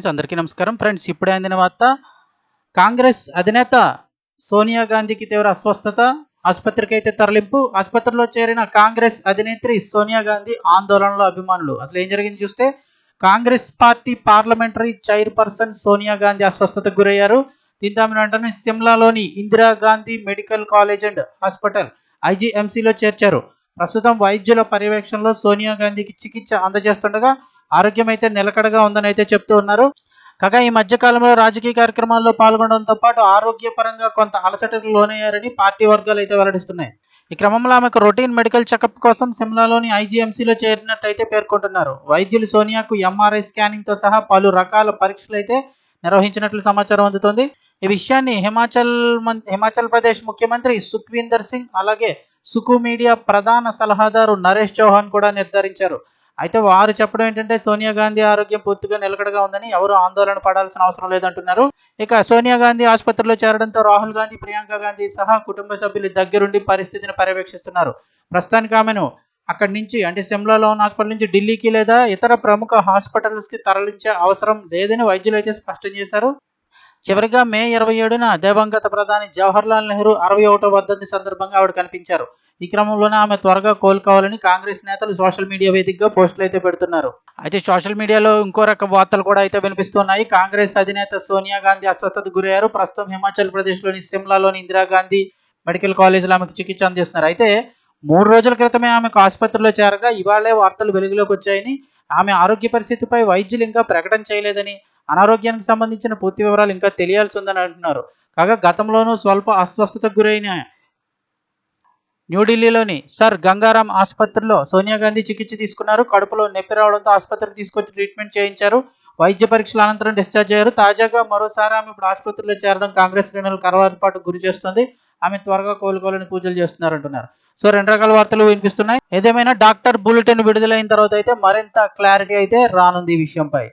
Friends అందరికీ నమస్కారం. Friends ఇప్పుడే అందిన వార్త కాంగ్రెస్ అధినేత సోనియా గాంధీకి తీవ్ర అస్వస్థత ఆసుపత్రికి అయితే తరలింపు ఆసుపత్రిలో చేరిన కాంగ్రెస్ అధినేత్రి సోనియా గాంధీ ఆందోళనలో అభిమానులు. అసలు ఏం జరిగింది చూస్తే Congress party parliamentary chairperson Sonia Gandhi అస్వస్థతకు గురయ్యారు. దీంతో ఆమె వెంటనే సిమ్లాలోని Indira Gandhi medical college and hospital ఐజీఎంసీలో చేర్చారు. ప్రస్తుతం వైద్యుల పర్యవేక్షణలో సోనియా గాంధీకి చికిత్స అందజేస్తుండగా ఆరోగ్యం అయితే నిలకడగా ఉందని అయితే చెప్తూ ఉన్నారు. కాగా ఈ మధ్య కాలంలో రాజకీయ కార్యక్రమాల్లో పాల్గొనడంతో పాటు ఆరోగ్యపరంగా కొంత అలసటకు లోనయ్యారని పార్టీ వర్గాలు అయితే వెల్లడిస్తున్నాయి. ఈ క్రమంలో ఆమెకు రొటీన్ మెడికల్ చెకప్ కోసం సిమ్లాలోని ఐజీఎంసీలో చేరినట్టయితే పేర్కొంటున్నారు. వైద్యులు సోనియాకు ఎంఆర్ఐ స్కానింగ్తో సహా పలు రకాల పరీక్షలు అయితే నిర్వహించినట్లు సమాచారం అందుతోంది. ఈ విషయాన్ని హిమాచల్ హిమాచల్ ప్రదేశ్ ముఖ్యమంత్రి సుఖ్వీందర్ సింగ్ అలాగే సుకు మీడియా ప్రధాన సలహాదారు నరేష్ చౌహాన్ కూడా నిర్ధారించారు. అయితే వారు చెప్పడం ఏంటంటే సోనియా గాంధీ ఆరోగ్యం పూర్తిగా నిలకడగా ఉందని ఎవరు ఆందోళన పడాల్సిన అవసరం లేదంటున్నారు. ఇక సోనియా గాంధీ ఆసుపత్రిలో చేరడంతో రాహుల్ గాంధీ ప్రియాంక గాంధీ సహా కుటుంబ సభ్యులు దగ్గరుండి పరిస్థితిని పర్యవేక్షిస్తున్నారు. ప్రస్తుతానికి ఆమెను అక్కడి నుంచి అంటే సిమ్లాలో ఉన్న హాస్పిటల్ నుంచి ఢిల్లీకి లేదా ఇతర ప్రముఖ హాస్పిటల్స్కి తరలించే అవసరం లేదని వైద్యులు అయితే స్పష్టం చేశారు. చివరిగా మే ఇరవై ఏడున దివంగత ప్రధాని జవహర్లాల్ నెహ్రూ అరవై ఒకటో వర్ధంతి సందర్భంగా ఆవిడ కనిపించారు. ఈ క్రమంలోనే ఆమె త్వరగా కోలుకోవాలని కాంగ్రెస్ నేతలు సోషల్ మీడియా వేదికగా పోస్టులు అయితే పెడుతున్నారు. అయితే సోషల్ మీడియాలో ఇంకో రకం వార్తలు కూడా అయితే వినిపిస్తున్నాయి. కాంగ్రెస్ అధినేత సోనియా గాంధీ అస్వస్థతకు గురయ్యారు. ప్రస్తుతం హిమాచల్ ప్రదేశ్లోని సిమ్లాలోని ఇందిరాగాంధీ మెడికల్ కాలేజీలో ఆమెకు చికిత్స అందిస్తున్నారు. అయితే మూడు రోజుల క్రితమే ఆమెకు ఆసుపత్రిలో చేరగా ఇవాళే వార్తలు వెలుగులోకి వచ్చాయని ఆమె ఆరోగ్య పరిస్థితిపై వైద్యులు ఇంకా ప్రకటన చేయలేదని అనారోగ్యానికి సంబంధించిన పూర్తి వివరాలు ఇంకా తెలియాల్సి ఉందని అంటున్నారు. కాగా గతంలోనూ స్వల్ప అస్వస్థతకు గురైన న్యూఢిల్లీలోని సర్ గంగారాం ఆసుపత్రిలో సోనియా గాంధీ చికిత్స తీసుకున్నారు. కడుపులో నొప్పి రావడంతో ఆసుపత్రికి తీసుకొచ్చి ట్రీట్మెంట్ చేయించారు. వైద్య పరీక్షల అనంతరం డిశ్చార్జ్ అయ్యారు. తాజాగా మరోసారి ఆమె ఇప్పుడు ఆసుపత్రిలో చేరడం కాంగ్రెస్ శ్రేణులు కరవాటు గురి చేస్తుంది. ఆమె త్వరగా కోలుకోవాలని పూజలు చేస్తున్నారు అంటున్నారు సో రెండు రకాల వార్తలు వినిపిస్తున్నాయి. ఏదేమైనా డాక్టర్ బులెటిన్ విడుదలైన తర్వాత అయితే మరింత క్లారిటీ అయితే రానుంది ఈ విషయంపై.